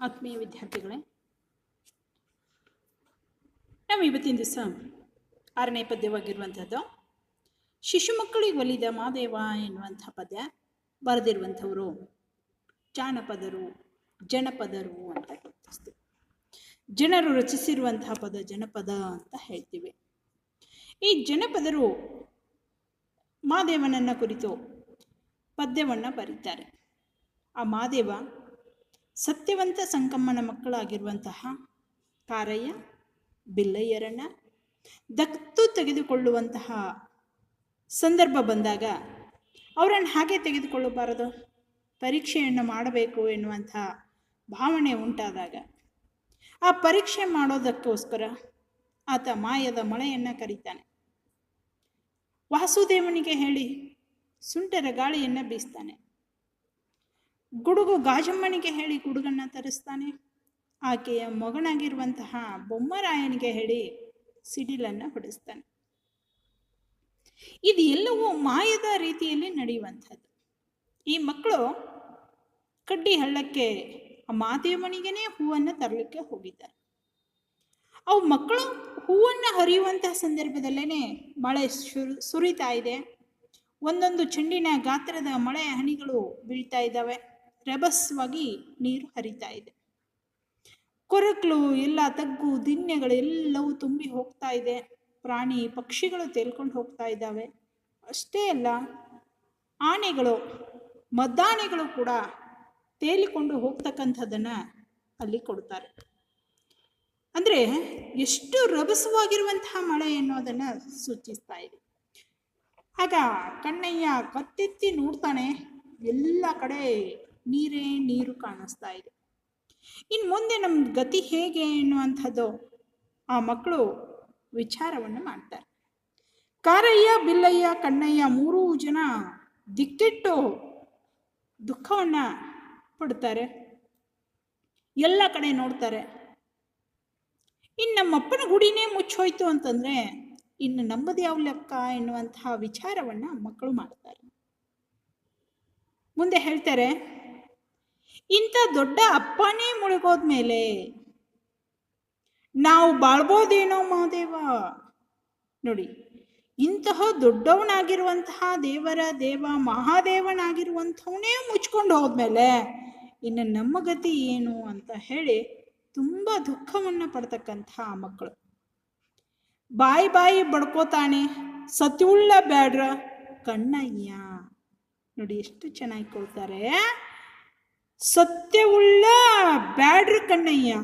ಆತ್ಮೀಯ ವಿದ್ಯಾರ್ಥಿಗಳೇ ನಾವು ಇವತ್ತಿನ ದಿವಸ ಆರನೇ ಪದ್ಯವಾಗಿರುವಂಥದ್ದು ಶಿಶು ಮಕ್ಕಳಿಗೆ ಒಲಿದ ಮಾದೇವ ಎನ್ನುವಂಥ ಪದ್ಯ ಬರೆದಿರುವಂಥವರು ಜಾನಪದರು, ಜನಪದರು ಅಂತ ಗುರುತಿಸ್ತೀವಿ ಜನರು ರಚಿಸಿರುವಂತಹ ಪದ ಜನಪದ ಅಂತ ಹೇಳ್ತೀವಿ. ಈ ಜನಪದರು ಮಾದೇವನನ್ನ ಕುರಿತು ಪದ್ಯವನ್ನು ಬರೀತಾರೆ. ಆ ಮಾದೇವ ಸತ್ಯವಂತ ಸಂಕಮ್ಮನ ಮಕ್ಕಳಾಗಿರುವಂತಹ ಕಾರಯ್ಯ, ಬಿಲ್ಲಯ್ಯರಣ್ಣ, ದತ್ತು ತೆಗೆದುಕೊಳ್ಳುವಂತಹ ಸಂದರ್ಭ ಬಂದಾಗ ಅವರನ್ನು ಹಾಗೆ ತೆಗೆದುಕೊಳ್ಳಬಾರದು. ಪರೀಕ್ಷೆಯನ್ನು ಮಾಡಬೇಕು ಎನ್ನುವಂಥ ಭಾವನೆ ಉಂಟಾದಾಗ ಆ ಪರೀಕ್ಷೆ ಮಾಡೋದಕ್ಕೋಸ್ಕರ ಆತ ಮಾಯದ ಮಳೆಯನ್ನು ಕರೀತಾನೆ. ವಾಸುದೇವನಿಗೆ ಹೇಳಿ, ಸುಂಟರ ಗಾಳಿಯನ್ನು ಬೀಸ್ತಾನೆ. ಗುಡುಗು ಗಾಜಮ್ಮನಿಗೆ ಹೇಳಿ ಗುಡುಗನ್ನ ತರಿಸ್ತಾನೆ. ಆಕೆಯ ಮಗನಾಗಿರುವಂತಹ ಬೊಮ್ಮರಾಯನಿಗೆ ಹೇಳಿ ಸಿಡಿಲನ್ನು ಹೊಡೆಸ್ತಾನೆ. ಇದು ಎಲ್ಲವೂ ಮಾಯದ ರೀತಿಯಲ್ಲಿ ನಡೆಯುವಂಥದ್ದು. ಈ ಮಕ್ಕಳು ಕಡ್ಡಿ ಹಳ್ಳಕ್ಕೆ, ಆ ಮಾದೇವನಿಗೇನೆ ಹೂವನ್ನು ತರಲಿಕ್ಕೆ ಹೋಗಿದ್ದಾರೆ. ಅವು ಮಕ್ಕಳು ಹೂವನ್ನು ಹರಿಯುವಂತಹ ಸಂದರ್ಭದಲ್ಲೇ ಮಳೆ ಸುರು ಸುರಿತಾ ಇದೆ. ಒಂದೊಂದು ಚೆಂಡಿನ ಗಾತ್ರದ ಮಳೆ ಹನಿಗಳು ಬೀಳ್ತಾ ಇದ್ದಾವೆ. ರಭಸವಾಗಿ ನೀರು ಹರಿತಾ ಇದೆ. ಕೊರಕಲು, ಎಲ್ಲ ತಗ್ಗು ದಿನ್ಯಗಳೆಲ್ಲವೂ ತುಂಬಿ ಹೋಗ್ತಾ ಇದೆ. ಪ್ರಾಣಿ ಪಕ್ಷಿಗಳು ತೇಲ್ಕೊಂಡು ಹೋಗ್ತಾ ಇದ್ದಾವೆ. ಅಷ್ಟೇ ಅಲ್ಲ, ಆನೆಗಳು, ಮದ್ದಾನೆಗಳು ಕೂಡ ತೇಲಿಕೊಂಡು ಹೋಗ್ತಕ್ಕಂಥದ್ದನ್ನು ಅಲ್ಲಿ ಕೊಡ್ತಾರೆ. ಅಂದರೆ ಎಷ್ಟು ರಭಸವಾಗಿರುವಂತಹ ಮಳೆ ಅನ್ನೋದನ್ನು ಸೂಚಿಸ್ತಾ ಇದೆ. ಆಗ ಕಣ್ಣಯ್ಯ ಕತ್ತೆತ್ತಿ ನೋಡ್ತಾನೆ, ಎಲ್ಲ ಕಡೆ ನೀರೇ ನೀರು ಕಾಣಿಸ್ತಾ ಇದೆ. ಇನ್ನು ಮುಂದೆ ನಮ್ಮ ಗತಿ ಹೇಗೆ ಎನ್ನುವಂಥದ್ದು ಆ ಮಕ್ಕಳು ವಿಚಾರವನ್ನು ಮಾಡ್ತಾರೆ. ಕಾರಯ್ಯ, ಬಿಲ್ಲಯ್ಯ, ಕಣ್ಣಯ್ಯ ಮೂರೂ ಜನ ದಿಕ್ಕಿಟ್ಟು ದುಃಖವನ್ನು ಪಡ್ತಾರೆ. ಎಲ್ಲ ಕಡೆ ನೋಡ್ತಾರೆ. ಇನ್ನು ನಮ್ಮಪ್ಪನ ಗುಡಿನೇ ಮುಚ್ಚೋಯ್ತು ಅಂತಂದರೆ ಇನ್ನು ನಮ್ಮದು ಯಾವ ಲೆಕ್ಕ ಎನ್ನುವಂತಹ ವಿಚಾರವನ್ನು ಮಕ್ಕಳು ಮಾಡ್ತಾರೆ. ಮುಂದೆ ಹೇಳ್ತಾರೆ ಇಂಥ ದೊಡ್ಡ ಅಪ್ಪನೇ ಮುಳುಗೋದ್ಮೇಲೆ ನಾವು ಬಾಳ್ಬೋದೇನೋ ಮಹಾದೇವ? ನೋಡಿ, ಇಂತಹ ದೊಡ್ಡವನಾಗಿರುವಂತಹ ದೇವರ ದೇವ, ಮಹಾದೇವನಾಗಿರುವಂಥವನೇ ಮುಚ್ಕೊಂಡು ಹೋದ್ಮೇಲೆ ಇನ್ನು ನಮ್ಮ ಗತಿ ಏನು ಅಂತ ಹೇಳಿ ತುಂಬ ದುಃಖವನ್ನು ಪಡ್ತಕ್ಕಂಥ ಮಕ್ಕಳು. ಬಾಯಿ ಬಾಯಿ ಬಡ್ಕೋತಾನೆ, ಸತ್ಯುಳ್ಳ ಬ್ಯಾಡ್ರ ಕಣ್ಣಯ್ಯ. ನೋಡಿ, ಎಷ್ಟು ಚೆನ್ನಾಗಿ ಕೊಡ್ತಾರೆ. ಸತ್ಯವುಳ್ಳ ಬ್ಯಾಡ್ರು ಕಣ್ಣಯ್ಯ.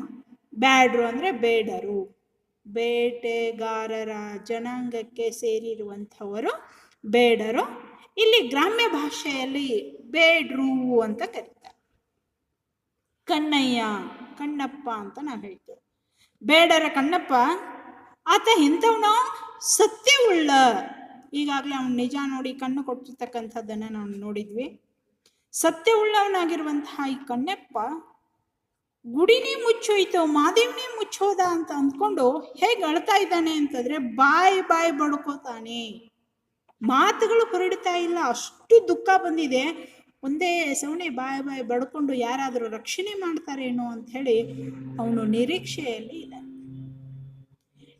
ಬ್ಯಾಡ್ರು ಅಂದರೆ ಬೇಡರು. ಬೇಟೆಗಾರರ ಜನಾಂಗಕ್ಕೆ ಸೇರಿರುವಂಥವರು ಬೇಡರು. ಇಲ್ಲಿ ಗ್ರಾಮ್ಯ ಭಾಷೆಯಲ್ಲಿ ಬೇಡ್ರು ಅಂತ ಕರೀತಾರೆ. ಕಣ್ಣಯ್ಯ, ಕಣ್ಣಪ್ಪ ಅಂತ ನಾವು ಹೇಳ್ತೇವೆ. ಬೇಡರ ಕಣ್ಣಪ್ಪ, ಆತ ಎಂಥವನೋ ಸತ್ಯವುಳ್ಳ. ಈಗಾಗಲೇ ಅವನು ನಿಜ ನೋಡಿ ಕಣ್ಣು ಕೊಟ್ಟಿರ್ತಕ್ಕಂಥದ್ದನ್ನು ನಾವು ನೋಡಿದ್ವಿ. ಸತ್ಯವುಳ್ಳವನಾಗಿರುವಂತಹ ಈ ಕಣ್ಣಪ್ಪ ಗುಡಿನೇ ಮುಚ್ಚೋಯ್ತು, ಮಾದೇವನೇ ಮುಚ್ಚೋದ ಅಂತ ಅಂದ್ಕೊಂಡು ಹೇಗೆ ಅಳ್ತಾ ಇದ್ದಾನೆ ಅಂತಂದ್ರೆ ಬಾಯಿ ಬಾಯಿ ಬಡ್ಕೋತಾನೆ. ಮಾತುಗಳು ಹೊರಡ್ತಾ ಇಲ್ಲ, ಅಷ್ಟು ದುಃಖ ಬಂದಿದೆ. ಒಂದೇ ಸವಣೆ ಬಾಯಿ ಬಾಯಿ ಬಡ್ಕೊಂಡು ಯಾರಾದರೂ ರಕ್ಷಣೆ ಮಾಡ್ತಾರೇನೋ ಅಂತ ಹೇಳಿ ಅವನು ನಿರೀಕ್ಷೆಯಲ್ಲಿ ಇದ್ದಾನೆ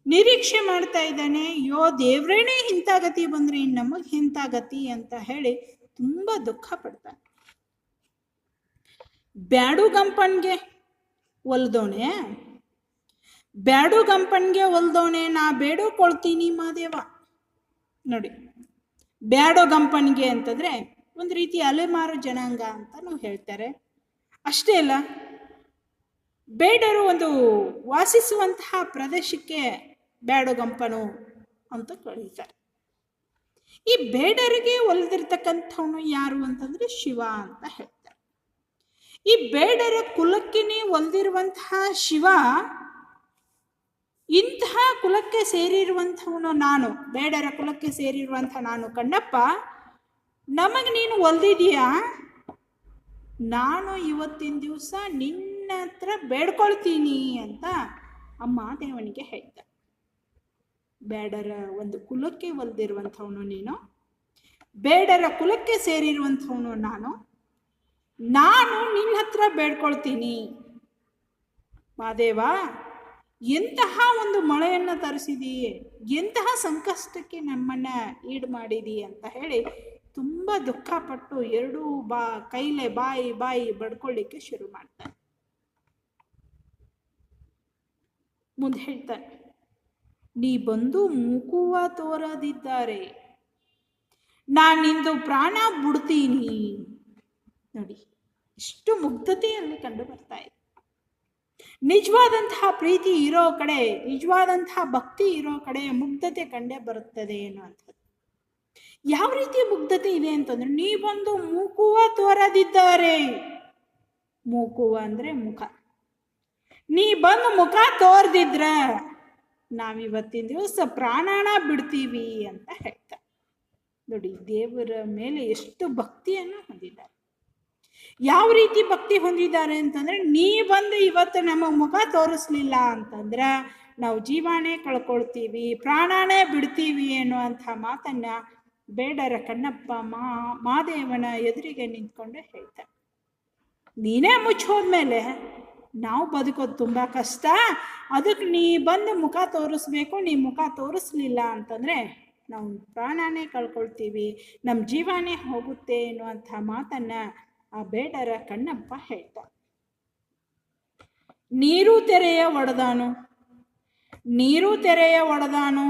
ನಿರೀಕ್ಷೆ ಮಾಡ್ತಾ ಇದ್ದಾನೆ ಯೋ ದೇವ್ರೇನೇ ಇಂಥ ಗತಿ ಬಂದ್ರೆ ಇನ್ನು ನಮಗೆ ಇಂಥ ಗತಿ ಅಂತ ಹೇಳಿ ತುಂಬಾ ದುಃಖ ಪಡ್ತಾನೆ. ಬ್ಯಾಡು ಗಂಪನ್ಗೆ ಒಲ್ದೋಣೆ. ಬ್ಯಾಡು ಗಂಪನ್ಗೆ ಒಲ್ದೋಣೆ, ನಾ ಬೇಡೋಕೊಳ್ತೀನಿ ಮಾದೇವ. ನೋಡಿ, ಬ್ಯಾಡೋ ಗಂಪನ್ಗೆ ಅಂತಂದ್ರೆ ಒಂದು ರೀತಿ ಅಲೆಮಾರು ಜನಾಂಗ ಅಂತ ನಾವು ಹೇಳ್ತಾರೆ. ಅಷ್ಟೇ ಅಲ್ಲ, ಬೇಡರು ಒಂದು ವಾಸಿಸುವಂತಹ ಪ್ರದೇಶಕ್ಕೆ ಬ್ಯಾಡೋಗಂಪನು ಅಂತ ಕರೀತಾರೆ. ಈ ಬೇಡರಿಗೆ ಒಲಿದಿರ್ತಕ್ಕಂಥವನು ಯಾರು ಅಂತಂದ್ರೆ ಶಿವ ಅಂತ ಹೇಳ್ತಾರೆ. ಈ ಬೇಡರ ಕುಲಕ್ಕೆನೇ ಒಲ್ದಿರುವಂತಹ ಶಿವ, ಇಂತಹ ಕುಲಕ್ಕೆ ಸೇರಿರುವಂಥವನು ನಾನು, ಬೇಡರ ಕುಲಕ್ಕೆ ಸೇರಿರುವಂಥ ನಾನು ಕಣ್ಣಪ್ಪ, ನಮಗೆ ನೀನು ಒಲ್ದಿದೀಯಾ ನಾನು ಇವತ್ತಿನ ದಿವಸ ನಿನ್ನ ಹತ್ರ ಬೇಡ್ಕೊಳ್ತೀನಿ ಅಂತ ಅಮ್ಮ ದೇವನಿಗೆ ಹೇಳ್ತ ಬೇಡರ ಒಂದು ಕುಲಕ್ಕೆ ಒಲ್ದಿರುವಂಥವನು ನೀನು, ಬೇಡರ ಕುಲಕ್ಕೆ ಸೇರಿರುವಂಥವನು ನಾನು ನಾನು ನಿನ್ನ ಹತ್ರ ಬೇಡ್ಕೊಳ್ತೀನಿ. ಮಾದೇವ, ಎಂತಹ ಒಂದು ಮಳೆಯನ್ನು ತರಿಸಿದೀ? ಎಂತಹ ಸಂಕಷ್ಟಕ್ಕೆ ನಮ್ಮನ್ನ ಈಡು ಮಾಡಿದಿ ಅಂತ ಹೇಳಿ ತುಂಬ ದುಃಖಪಟ್ಟು ಎರಡೂ ಬಾ, ಕೈಲೆ ಬಾಯಿ ಬಾಯಿ ಬಡ್ಕೊಳ್ಳಿಕ್ಕೆ ಶುರು ಮಾಡ್ತಾನೆ. ಮುಂದೆ ಹೇಳ್ತಾನೆ, ನೀ ಬಂದು ಮೂಕುವ ತೋರದಿದ್ದಾರೆ. ನಾನಿಂದು ಪ್ರಾಣ ಬಿಡ್ತೀನಿ. ನೋಡಿ. ಎಷ್ಟು ಮುಗ್ಧತೆಯಲ್ಲಿ ಕಂಡು ಬರ್ತಾ ಇದೆ. ನಿಜವಾದಂತಹ ಪ್ರೀತಿ ಇರೋ ಕಡೆ, ನಿಜವಾದಂತಹ ಭಕ್ತಿ ಇರೋ ಕಡೆ ಮುಗ್ಧತೆ ಕಂಡೇ ಬರುತ್ತದೆ ಅನ್ನುವಂಥದ್ದು ಯಾವ ರೀತಿಯ ಮುಗ್ಧತೆ ಇದೆ ಅಂತಂದ್ರೆ ನೀ ಬಂದು ಮೂಕುವ ತೋರದಿದ್ದಾರೆ, ಮೂಕುವ ಅಂದ್ರೆ ಮುಖ. ನೀ ಬಂದು ಮುಖ ತೋರ್ದಿದ್ರ, ನಾವಿವತ್ತಿನ ದಿವಸ ಪ್ರಾಣಾಣ ಬಿಡ್ತೀವಿ ಅಂತ ಹೇಳ್ತಾರೆ. ನೋಡಿ, ದೇವರ ಮೇಲೆ ಎಷ್ಟು ಭಕ್ತಿಯನ್ನು ಹೊಂದಿದ್ದಾರೆ. ಯಾವ ರೀತಿ ಭಕ್ತಿ ಹೊಂದಿದ್ದಾರೆ ಅಂತಂದ್ರೆ, ನೀ ಬಂದು ಇವತ್ತು ನಮ್ಮ ಮುಖ ತೋರಿಸ್ಲಿಲ್ಲ ಅಂತಂದ್ರೆ, ನಾವು ಜೀವಾನೇ ಕಳ್ಕೊಳ್ತೀವಿ, ಪ್ರಾಣಾನೇ ಬಿಡ್ತೀವಿ ಅನ್ನುವಂಥ ಮಾತನ್ನ ಬೇಡರ ಕಣ್ಣಪ್ಪ ಮಾ, ಮಾದೇವನ ಎದುರಿಗೆ ನಿಂತ್ಕೊಂಡು ಹೇಳ್ತಾರೆ. ನೀನೇ ಮುಚ್ಚೋದ್ಮೇಲೆ ನಾವು ಬದುಕೋದು ತುಂಬ ಕಷ್ಟ. ಅದಕ್ಕೆ ನೀ ಬಂದು ಮುಖ ತೋರಿಸ್ಬೇಕು, ನೀ ಮುಖ ತೋರಿಸ್ಲಿಲ್ಲ ಅಂತಂದರೆ, ನಾವು ಪ್ರಾಣಾನೇ ಕಳ್ಕೊಳ್ತೀವಿ ನಮ್ಮ ಜೀವನೇ ಹೋಗುತ್ತೆ ಎನ್ನುವಂಥ ಮಾತನ್ನು ಆ ಬೇಡರ ಕಣ್ಣಪ್ಪ ಹೇಳ್ತ. ನೀರು ತೆರೆಯ ಒಡೆದಾನು? ನೀರು ತೆರೆಯ ಒಡೆದಾನು?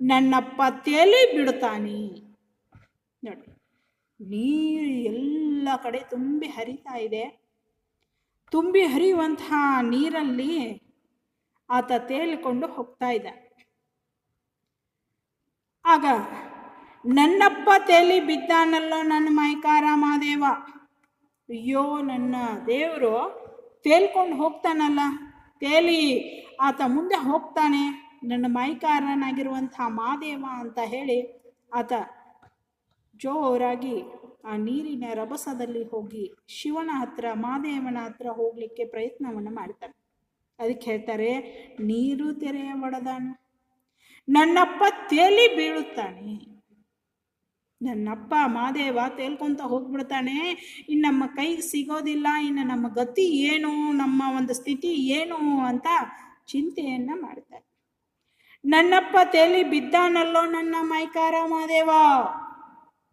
ನನ್ನಪ್ಪ ತೇಲಿ ಬಿಡ್ತಾನೆ ನೋಡಿ, ನೀರು ಎಲ್ಲ ಕಡೆ ತುಂಬಿ ಹರಿತಾ ಇದೆ. ತುಂಬಿ ಹರಿಯುವಂತಹ ನೀರಲ್ಲಿ ಆತ ತೇಲಿಕೊಂಡು ಹೋಗ್ತಾ ಇದ್ದ. ಆಗ, ನನ್ನಪ್ಪ ತೇಲಿ ಬಿದ್ದಾನಲ್ಲೋ ನನ್ನ ಮೈಕಾರ ಮಾದೇವ ಅಯ್ಯೋ ನನ್ನ ದೇವರು ತೇಲ್ಕೊಂಡು ಹೋಗ್ತಾನಲ್ಲ, ತೇಲಿ ಆತ ಮುಂದೆ ಹೋಗ್ತಾನೆ. ನನ್ನ ಮೈಕಾರನಾಗಿರುವಂಥ ಮಾದೇವ ಅಂತ ಹೇಳಿ ಆತ ಜೋರಾಗಿ ಆ ನೀರಿನ ರಭಸದಲ್ಲಿ ಹೋಗಿ ಶಿವನ ಹತ್ರ ಮಾದೇವನ ಹತ್ರ ಹೋಗಲಿಕ್ಕೆ ಪ್ರಯತ್ನವನ್ನು ಮಾಡ್ತಾನೆ. ಅದಕ್ಕೆ ಹೇಳ್ತಾರೆ, ನೀರು ತೆರೆಯ ಒಡೆದಾನು. ನನ್ನಪ್ಪ ತೇಲಿ ಬೀಳುತ್ತಾನೆ. ನನ್ನಪ್ಪ ಮಾದೇವ ತೇಲ್ಕೊಂತ ಹೋಗ್ಬಿಡ್ತಾನೆ. ಇನ್ನು ನಮ್ಮ ಕೈಗೆ ಸಿಗೋದಿಲ್ಲ ಇನ್ನು ನಮ್ಮ ಗತಿ ಏನು, ನಮ್ಮ ಒಂದು ಸ್ಥಿತಿ ಏನು ಅಂತ ಚಿಂತೆಯನ್ನ ಮಾಡ್ತಾರೆ ನನ್ನಪ್ಪ ತೇಲಿ ಬಿದ್ದಾನಲ್ಲೋ ನನ್ನ ಮೈಕಾರ ಮಾದೇವ?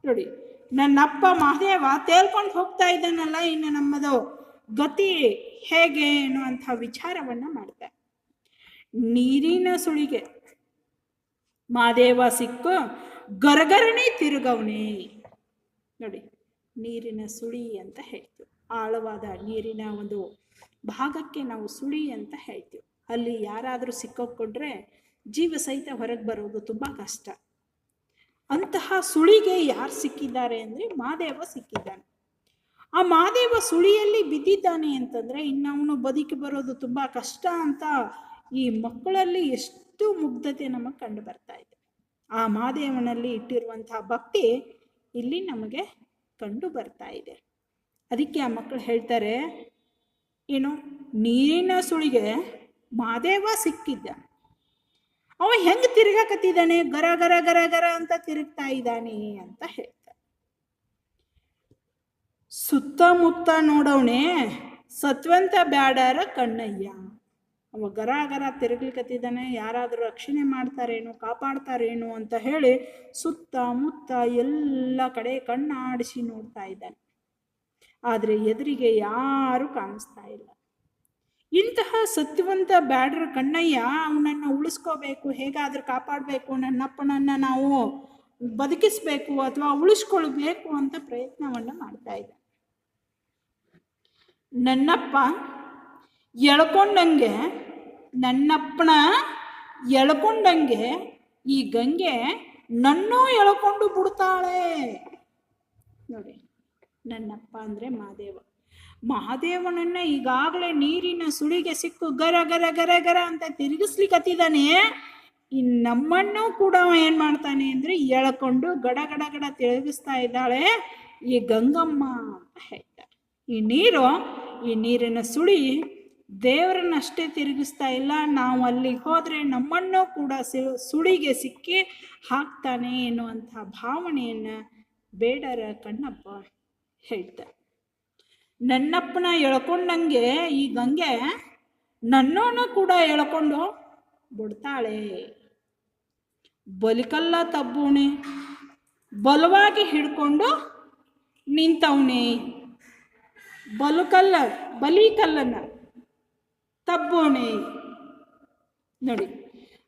ನೋಡಿ, ನನ್ನಪ್ಪ ಮಹದೇವ ತೇಲ್ಕೊಂಡು ಹೋಗ್ತಾ ಇದ್ದಾನಲ್ಲ ಇನ್ನು ನಮ್ಮದು ಗತಿ ಹೇಗೆ ಅನ್ನುವಂಥ ವಿಚಾರವನ್ನ ಮಾಡ್ತಾರೆ ನೀರಿನ ಸುಳಿಗೆ ಮಾದೇವ ಸಿಕ್ಕು ಗರಗರನೆ ತಿರುಗವನೆ. ನೋಡಿ, ನೀರಿನ ಸುಳಿ ಅಂತ ಹೇಳ್ತೀವಿ. ಆಳವಾದ ನೀರಿನ ಒಂದು ಭಾಗಕ್ಕೆ ನಾವು ಸುಳಿ ಅಂತ ಹೇಳ್ತೀವಿ. ಅಲ್ಲಿ ಯಾರಾದರೂ ಸಿಕ್ಕೊಕ್ಕೊಂಡ್ರೆ ಜೀವ ಸಹಿತ ಹೊರಗೆ ಬರೋದು ತುಂಬ ಕಷ್ಟ. ಅಂತಹ ಸುಳಿಗೆ ಯಾರು ಸಿಕ್ಕಿದ್ದಾರೆ ಅಂದರೆ ಮಾದೇವ ಸಿಕ್ಕಿದ್ದಾನೆ. ಆ ಮಾದೇವ ಸುಳಿಯಲ್ಲಿ ಬಿದ್ದಿದ್ದಾನೆ ಅಂತಂದರೆ ಇನ್ನು ಅವನು ಬದುಕಿ ಬರೋದು ತುಂಬ ಕಷ್ಟ ಅಂತ ಈ ಮಕ್ಕಳಲ್ಲಿ ಎಷ್ಟು ಮುಗ್ಧತೆ ನಮಗೆ ಕಂಡು ಬರ್ತಾ ಇದೆ. ಆ ಮಹಾದೇವನಲ್ಲಿ ಇಟ್ಟಿರುವಂತಹ ಭಕ್ತಿ ಇಲ್ಲಿ ನಮಗೆ ಕಂಡು ಬರ್ತಾ ಇದೆ. ಅದಕ್ಕೆ ಆ ಮಕ್ಕಳು ಹೇಳ್ತಾರೆ, ಏನು, ನೀರಿನ ಸುಳಿಗೆ ಮಹಾದೇವ ಸಿಕ್ಕಿದ್ದ. ಅವ ಹೆಂಗೆ ತಿರುಗಾಕತ್ತಿದ್ದಾನೆ? ಗರ ಗರ ಗರ ಗರ ಅಂತ ತಿರುಗ್ತಾ ಇದ್ದಾನೆ ಅಂತ ಹೇಳ್ತಾರೆ. ಸುತ್ತಮುತ್ತ ನೋಡವಣೆ ಸತ್ವಂತ ಬ್ಯಾಡರ ಕಣ್ಣಯ್ಯ. ಅವ ಗರ ಗರ ತಿರುಗ್ಲಿಕ್ಕತ್ತಿದ್ದಾನೆ ಯಾರಾದರೂ ರಕ್ಷಣೆ ಮಾಡ್ತಾರೇನು, ಕಾಪಾಡ್ತಾರೇನು ಅಂತ ಹೇಳಿ ಸುತ್ತ ಮುತ್ತ ಎಲ್ಲ ಕಡೆ ಕಣ್ಣಾಡಿಸಿ ನೋಡ್ತಾ ಇದ್ದಾನೆ. ಆದರೆ ಎದುರಿಗೆ ಯಾರು ಕಾಣಿಸ್ತಾ ಇಲ್ಲ. ಇಂತಹ ಸತ್ಯವಂತ ಬ್ಯಾಡ್ರ ಕಣ್ಣಯ್ಯ ಅವನನ್ನು ಉಳಿಸ್ಕೋಬೇಕು, ಹೇಗಾದ್ರೂ ಕಾಪಾಡಬೇಕು, ನನ್ನಪ್ಪನನ್ನು ನಾವು ಬದುಕಿಸ್ಬೇಕು ಅಥವಾ ಉಳಿಸ್ಕೊಳ್ಬೇಕು ಅಂತ ಪ್ರಯತ್ನವನ್ನು ಮಾಡ್ತಾ ಇದ್ದ ನನ್ನಪ್ಪ ಎಳ್ಕೊಂಡಂಗೆ ನನ್ನಪ್ಪನ ಎಳ್ಕೊಂಡಂಗೆ ಈ ಗಂಗೆ ನನ್ನೂ ಎಳ್ಕೊಂಡು ಬಿಡ್ತಾಳೆ. ನೋಡಿ, ನನ್ನಪ್ಪ ಅಂದರೆ ಮಹಾದೇವ. ಮಹಾದೇವನನ್ನ ಈಗಾಗಲೇ ನೀರಿನ ಸುಳಿಗೆ ಸಿಕ್ಕು ಗರ ಗರ ಗರ ಗರ ಅಂತ ತಿರುಗಿಸ್ಲಿಕ್ಕತ್ತಿದ್ದಾನೆ ಈ ನಮ್ಮನ್ನು ಕೂಡ ಏನು ಮಾಡ್ತಾನೆ ಅಂದರೆ ಎಳ್ಕೊಂಡು ಗಡ ಗಡ ಗಡ ತಿರುಗಿಸ್ತಾ ಇದ್ದಾಳೆ ಈ ಗಂಗಮ್ಮ ಅಂತ ಹೇಳ್ತಾರೆ. ಈ ನೀರು, ಈ ನೀರಿನ ಸುಳಿ ದೇವರನ್ನಷ್ಟೇ ತಿರುಗಿಸ್ತಾ ಇಲ್ಲ. ನಾವು ಅಲ್ಲಿಗೆ ಹೋದರೆ ನಮ್ಮನ್ನು ಕೂಡ ಸುಳಿಗೆ ಸಿಕ್ಕಿ ಹಾಕ್ತಾನೆ ಎನ್ನುವಂಥ ಭಾವನೆಯನ್ನು ಬೇಡರ ಕಣ್ಣಪ್ಪ ಹೇಳ್ತ ನನ್ನಪ್ಪನ ಎಳ್ಕೊಂಡಂಗೆ ಈ ಗಂಗೆ ನನ್ನನ್ನು ಕೂಡ ಎಳ್ಕೊಂಡು ಬಿಡ್ತಾಳೆ. ಬಲಿಕಲ್ಲ ತಬ್ಬುಣೆ ಬಲವಾಗಿ ಹಿಡ್ಕೊಂಡು ನಿಂತವನೇ. ಬಲುಕಲ್ಲ, ಬಲಿ ಕಲ್ಲನ್ನ. ತಬ್ಬೋಣೆ ನೋಡಿ,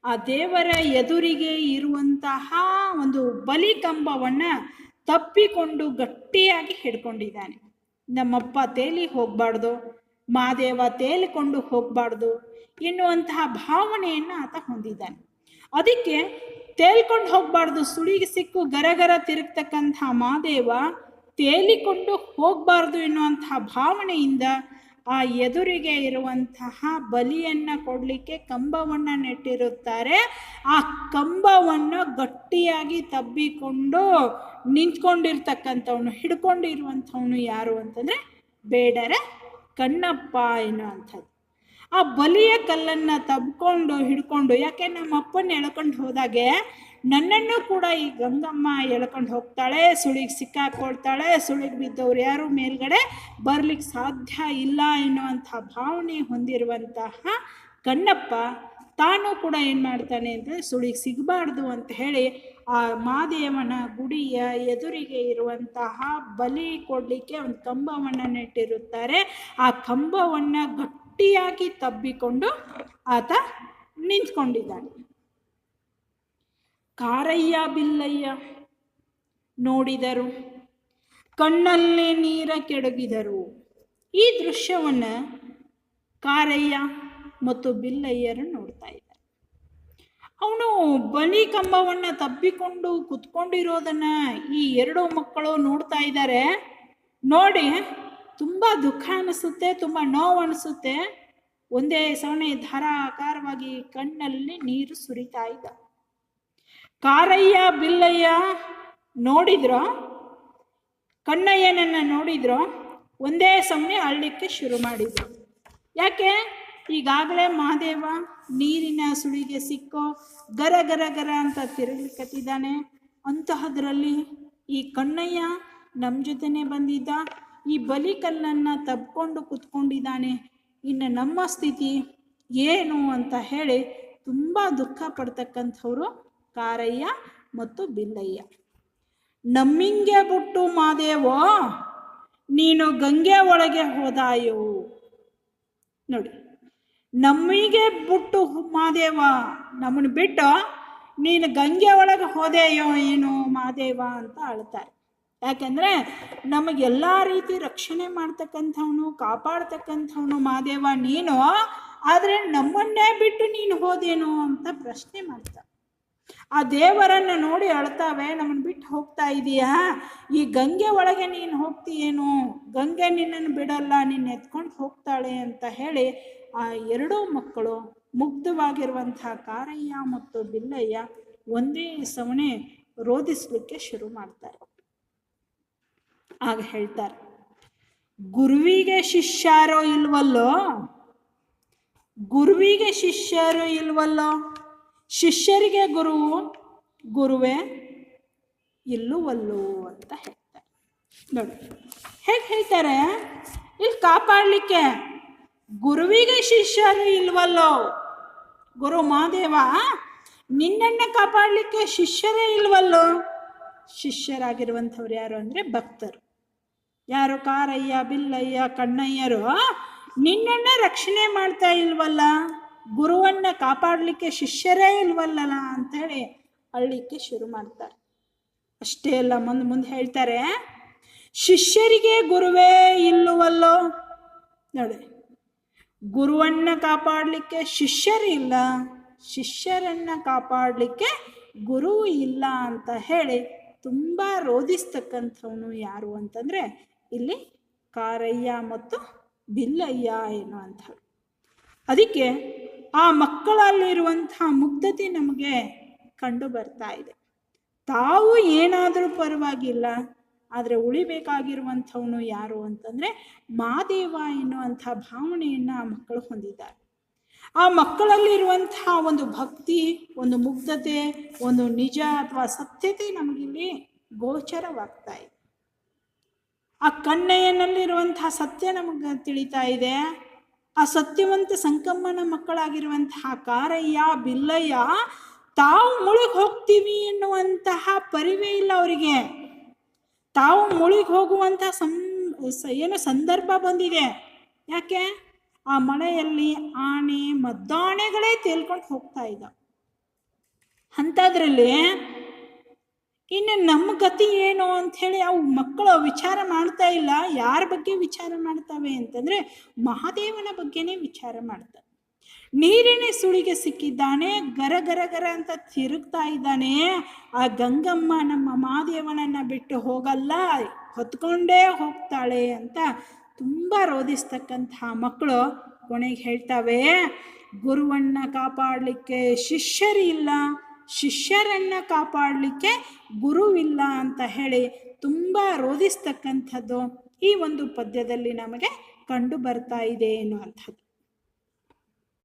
ಆ ದೇವರ ಎದುರಿಗೆ ಇರುವಂತಹ ಒಂದು ಬಲಿ ಕಂಬವನ್ನ ತಪ್ಪಿಕೊಂಡು ಗಟ್ಟಿಯಾಗಿ ಹಿಡ್ಕೊಂಡಿದ್ದಾನೆ. ನಮ್ಮಪ್ಪ ತೇಲಿ ಹೋಗಬಾರ್ದು, ಮಾದೇವ ತೇಲಿಕೊಂಡು ಹೋಗಬಾರ್ದು ಎನ್ನುವಂತಹ ಭಾವನೆಯನ್ನು ಆತ ಹೊಂದಿದ್ದಾನೆ. ಅದಕ್ಕೆ ತೇಲ್ಕೊಂಡು ಹೋಗಬಾರ್ದು, ಸುಳಿಗೆ ಸಿಕ್ಕು ಗರಗರ ತಿರುಗ್ತಕ್ಕಂಥ ಮಾದೇವ ತೇಲಿಕೊಂಡು ಹೋಗಬಾರ್ದು ಎನ್ನುವಂತಹ ಭಾವನೆಯಿಂದ ಆ ಎದುರಿಗೆ ಇರುವಂತಹ ಬಲಿಯನ್ನ ಕೊಡಲಿಕ್ಕೆ ಕಂಬವನ್ನು ನೆಟ್ಟಿರುತ್ತಾರೆ. ಆ ಕಂಬವನ್ನು ಗಟ್ಟಿಯಾಗಿ ತಬ್ಬಿಕೊಂಡು ನಿಂತ್ಕೊಂಡಿರ್ತಕ್ಕಂಥವನು, ಹಿಡ್ಕೊಂಡಿರುವಂಥವನು ಯಾರು ಅಂತಂದರೆ ಬೇಡರ ಕಣ್ಣಪ್ಪ ಎನ್ನುವಂಥದ್ದು ಆ ಬಲಿಯ ಕಲ್ಲನ್ನು ತಬ್ಕೊಂಡು ಹಿಡ್ಕೊಂಡು, ಯಾಕೆ ನಮ್ಮ ಅಪ್ಪನ ಎಳ್ಕೊಂಡು ಹೋದಾಗೆ ನನ್ನನ್ನು ಕೂಡ ಈ ಗಂಗಮ್ಮ ಎಳ್ಕೊಂಡು ಹೋಗ್ತಾಳೆ, ಸುಳಿಗೆ ಸಿಕ್ಕಾಕೊಳ್ತಾಳೆ, ಸುಳಿಗೆ ಬಿದ್ದವ್ರು ಯಾರು ಮೇಲ್ಗಡೆ ಬರ್ಲಿಕ್ಕೆ ಸಾಧ್ಯ ಇಲ್ಲ ಎನ್ನುವಂಥ ಭಾವನೆ ಹೊಂದಿರುವಂತಹ ಕಣ್ಣಪ್ಪ ತಾನು ಕೂಡ ಏನು ಮಾಡ್ತಾನೆ ಅಂದರೆ ಸುಳಿಗೆ ಸಿಗಬಾರ್ದು ಅಂತ ಹೇಳಿ ಆ ಮಾದೇವನ ಗುಡಿಯ ಎದುರಿಗೆ ಇರುವಂತಹ ಬಲಿ ಕೊಡಲಿಕ್ಕೆ ಒಂದು ಕಂಬವನ್ನು ನೆಟ್ಟಿರುತ್ತಾರೆ. ಆ ಕಂಬವನ್ನು ಗಟ್ಟಿಯಾಗಿ ತಬ್ಬಿಕೊಂಡು ಆತ ನಿಂತ್ಕೊಂಡಿದ್ದಾನೆ. ಕಾರಯ್ಯ ಬಿಲ್ಲಯ್ಯ ನೋಡಿದರು. ಕಣ್ಣಲ್ಲೇ ನೀರ ಕೆಡಗಿದರು ಈ ದೃಶ್ಯವನ್ನು ಕಾರಯ್ಯ ಮತ್ತು ಬಿಲ್ಲಯ್ಯರು ನೋಡ್ತಾ ಇದ್ದಾರೆ. ಅವನು ಬಲಿ ಕಂಬವನ್ನು ತಬ್ಬಿಕೊಂಡು ಕುತ್ಕೊಂಡಿರೋದನ್ನ ಈ ಎರಡು ಮಕ್ಕಳು ನೋಡ್ತಾ ಇದ್ದಾರೆ. ನೋಡಿ, ತುಂಬ ದುಃಖ ಅನಿಸುತ್ತೆ, ತುಂಬ ನೋವು ಅನಿಸುತ್ತೆ. ಒಂದೇ ಸವಣೆ ಧಾರಾಕಾರವಾಗಿ ಕಣ್ಣಲ್ಲಿ ನೀರು ಸುರಿತಾ ಇದ್ದ ಕಾರಯ್ಯ ಬಿಲ್ಲಯ್ಯ ನೋಡಿದ್ರೋ? ಕಣ್ಣಯ್ಯನನ್ನು ನೋಡಿದ್ರೋ? ಒಂದೇ ಸಮನೆ ಅಳ್ಳಿಕ್ಕೆ ಶುರು ಮಾಡಿದ್ರು. ಯಾಕೆ? ಈಗಾಗಲೇ ಮಹಾದೇವ ನೀರಿನ ಸುಳಿಗೆ ಸಿಕ್ಕೋ ಗರ ಗರ ಗರ ಅಂತ ತಿರುಗಲಿಕ್ಕತ್ತಿದ್ದಾನೆ ಅಂತಹದ್ರಲ್ಲಿ ಈ ಕಣ್ಣಯ್ಯ ನಮ್ಮ ಜೊತೆನೆ ಬಂದಿದ್ದ. ಈ ಬಲಿ ಕಲ್ಲನ್ನು ತಬ್ಕೊಂಡು ಕುತ್ಕೊಂಡಿದ್ದಾನೆ. ಇನ್ನು ನಮ್ಮ ಸ್ಥಿತಿ ಏನು ಅಂತ ಹೇಳಿ ತುಂಬ ದುಃಖ ಪಡ್ತಕ್ಕಂಥವ್ರು ಕಾರಯ್ಯ ಮತ್ತು ಬಿಲ್ಲಯ್ಯ. ನಮ್ಮಿಂಗೆ ಬಿಟ್ಟು ಮಾದೇವೋ, ನೀನು ಗಂಗೆ ಒಳಗೆ ಹೋದಾಯೋ? ನೋಡಿ, ನಮ್ಮಿಗೆ ಬಿಟ್ಟು ಮಾದೇವ, ನಮ್ಮನ್ನು ಬಿಟ್ಟು ನೀನು ಗಂಗೆ ಒಳಗೆ ಹೋದೆಯೋ ಏನು ಮಾದೇವ ಅಂತ ಅಳ್ತಾರೆ. ಯಾಕೆಂದರೆ ನಮಗೆಲ್ಲ ರೀತಿ ರಕ್ಷಣೆ ಮಾಡ್ತಕ್ಕಂಥವನು, ಕಾಪಾಡ್ತಕ್ಕಂಥವನು ಮಾದೇವ ನೀನು, ಆದರೆ ನಮ್ಮನ್ನೇ ಬಿಟ್ಟು ನೀನು ಹೋದೇನು ಅಂತ ಪ್ರಶ್ನೆ ಮಾಡ್ತಾರೆ. ಆ ದೇವರನ್ನ ನೋಡಿ ಅಳ್ತಾವೆ ನಮ್ಮನ್ನು ಬಿಟ್ಟು ಹೋಗ್ತಾ ಇದೀಯಾ? ಈ ಗಂಗೆ ಒಳಗೆ ನೀನು ಹೋಗ್ತೀಯೇನು? ಗಂಗೆ ನಿನ್ನನ್ನು ಬಿಡಲ್ಲ, ನಿನ್ನ ಎತ್ಕೊಂಡು ಹೋಗ್ತಾಳೆ ಅಂತ ಹೇಳಿ ಆ ಎರಡೂ ಮಕ್ಕಳು ಮುಗ್ಧವಾಗಿರುವಂತಹ ಕಾರಯ್ಯ ಮತ್ತು ಬಿಲ್ಲಯ್ಯ ಒಂದೇ ಸವಣೆ ರೋಧಿಸ್ಲಿಕ್ಕೆ ಶುರು ಮಾಡ್ತಾರೆ. ಆಗ ಹೇಳ್ತಾರೆ, ಗುರುವಿಗೆ ಶಿಷ್ಯಾರೋ ಇಲ್ವಲ್ಲೋ? ಗುರುವಿಗೆ ಶಿಷ್ಯರು ಇಲ್ವಲ್ಲೋ? ಶಿಷ್ಯರಿಗೆ ಗುರು ಗುರುವೇ ಇಲ್ಲುವಲ್ಲೋ ಅಂತ ಹೇಳ್ತಾರೆ. ನೋಡಿ, ಹೇಗೆ ಹೇಳ್ತಾರೆ? ಇಲ್ಲಿ ಕಾಪಾಡಲಿಕ್ಕೆ ಗುರುವಿಗೆ ಶಿಷ್ಯರು ಇಲ್ವಲ್ಲೋ? ಗುರು ಮಹಾದೇವ, ನಿನ್ನನ್ನು ಕಾಪಾಡಲಿಕ್ಕೆ ಶಿಷ್ಯರೇ ಇಲ್ವಲ್ಲೋ? ಶಿಷ್ಯರಾಗಿರುವಂಥವ್ರು ಯಾರು ಅಂದರೆ ಭಕ್ತರು. ಯಾರು ಕಾರಯ್ಯ, ಬಿಲ್ಲಯ್ಯ, ಕಣ್ಣಯ್ಯರು, ನಿನ್ನನ್ನು ರಕ್ಷಣೆ ಮಾಡ್ತಾ ಇಲ್ವಲ್ಲ? ಗುರುವನ್ನ ಕಾಪಾಡಲಿಕ್ಕೆ ಶಿಷ್ಯರೇ ಇಲ್ವಲ್ಲಲ್ಲ ಅಂತೇಳಿ ಅಳ್ಳಿಕ್ಕೆ ಶುರು ಮಾಡ್ತಾರೆ. ಅಷ್ಟೇ ಅಲ್ಲ, ಮುಂದೆ ಮುಂದೆ ಹೇಳ್ತಾರೆ, ಶಿಷ್ಯರಿಗೆ ಗುರುವೇ ಇಲ್ಲವಲ್ಲೋ? ನೋಡಿ, ಗುರುವನ್ನ ಕಾಪಾಡಲಿಕ್ಕೆ ಶಿಷ್ಯರಿಲ್ಲ ಶಿಷ್ಯರನ್ನ ಕಾಪಾಡಲಿಕ್ಕೆ ಗುರು ಇಲ್ಲ ಅಂತ ಹೇಳಿ ತುಂಬ ರೋಧಿಸ್ತಕ್ಕಂಥವನು ಯಾರು ಅಂತಂದರೆ, ಇಲ್ಲಿ ಕಾರಯ್ಯ ಮತ್ತು ಬಿಲ್ಲಯ್ಯ ಏನು ಅಂತ ಅದಕ್ಕೆ ಆ ಮಕ್ಕಳಲ್ಲಿರುವಂತಹ ಮುಗ್ಧತೆ ನಮಗೆ ಕಂಡು ಬರ್ತಾ ಇದೆ. ತಾವು ಏನಾದರೂ ಪರವಾಗಿಲ್ಲ, ಆದರೆ ಉಳಿಬೇಕಾಗಿರುವಂಥವನು ಯಾರು ಅಂತಂದರೆ ಮಾದೇವ ಎನ್ನುವಂಥ ಭಾವನೆಯನ್ನು ಆ ಮಕ್ಕಳು ಹೊಂದಿದ್ದಾರೆ. ಆ ಮಕ್ಕಳಲ್ಲಿರುವಂತಹ ಒಂದು ಭಕ್ತಿ, ಒಂದು ಮುಗ್ಧತೆ, ಒಂದು ನಿಜ ಅಥವಾ ಸತ್ಯತೆ ನಮಗಿಲ್ಲಿ ಗೋಚರವಾಗ್ತಾ ಇದೆ. ಆ ಕನ್ನೆಯನಲ್ಲಿರುವಂತಹ ಸತ್ಯ ನಮಗೆ ತಿಳಿತಾ ಇದೆ. ಆ ಸತ್ಯವಂತ ಸಂಕಮ್ಮನ ಮಕ್ಕಳಾಗಿರುವಂತಹ ಕಾರಯ್ಯ, ಬಿಲ್ಲಯ್ಯ, ತಾವು ಮುಳುಗಿ ಹೋಗ್ತೀವಿ ಎನ್ನುವಂತಹ ಪರಿವೇ ಇಲ್ಲ ಅವರಿಗೆ. ತಾವು ಮುಳುಗಿ ಹೋಗುವಂತಹ ಸಂ, ಏನು ಸಂದರ್ಭ ಬಂದಿದೆ. ಯಾಕೆ? ಆ ಮಳೆಯಲ್ಲಿ ಆನೆ ಮದ್ದಾನೆಗಳೇ ತೇಲ್ಕೊಂಡು ಹೋಗ್ತಾ ಇದ್ದ. ಅಂಥದ್ರಲ್ಲಿ ಇನ್ನು ನಮ್ಮ ಗತಿ ಏನು ಅಂಥೇಳಿ ಅವು ಮಕ್ಕಳು ವಿಚಾರ ಮಾಡ್ತಾ ಇಲ್ಲ. ಯಾರ ಬಗ್ಗೆ ವಿಚಾರ ಮಾಡ್ತವೆ ಅಂತಂದರೆ ಮಹಾದೇವನ ಬಗ್ಗೆನೇ ವಿಚಾರ ಮಾಡ್ತವೆ ನೀರಿನ ಸುಳಿಗೆ ಸಿಕ್ಕಿದ್ದಾನೆ, ಗರ ಗರ ಗರ ಅಂತ ತಿರುಗ್ತಾ ಇದ್ದಾನೆ. ಆ ಗಂಗಮ್ಮ ನಮ್ಮ ಮಹಾದೇವನನ್ನು ಬಿಟ್ಟು ಹೋಗಲ್ಲ, ಹೊತ್ಕೊಂಡೇ ಹೋಗ್ತಾಳೆ ಅಂತ ತುಂಬ ರೋಧಿಸ್ತಕ್ಕಂತಹ ಮಕ್ಕಳು ಕೊನೆಗೆ ಹೇಳ್ತಾವೆ, ಗುರುವನ್ನ ಕಾಪಾಡಲಿಕ್ಕೆ ಶಿಷ್ಯರಿಲ್ಲ ಶಿಷ್ಯರನ್ನ ಕಾಪಾಡಲಿಕ್ಕೆ ಗುರುವಿಲ್ಲ ಅಂತ ಹೇಳಿ ತುಂಬ ರೋಧಿಸ್ತಕ್ಕಂಥದ್ದು ಈ ಒಂದು ಪದ್ಯದಲ್ಲಿ ನಮಗೆ ಕಂಡು ಬರ್ತಾ ಇದೆ ಎನ್ನುವಂಥದ್ದು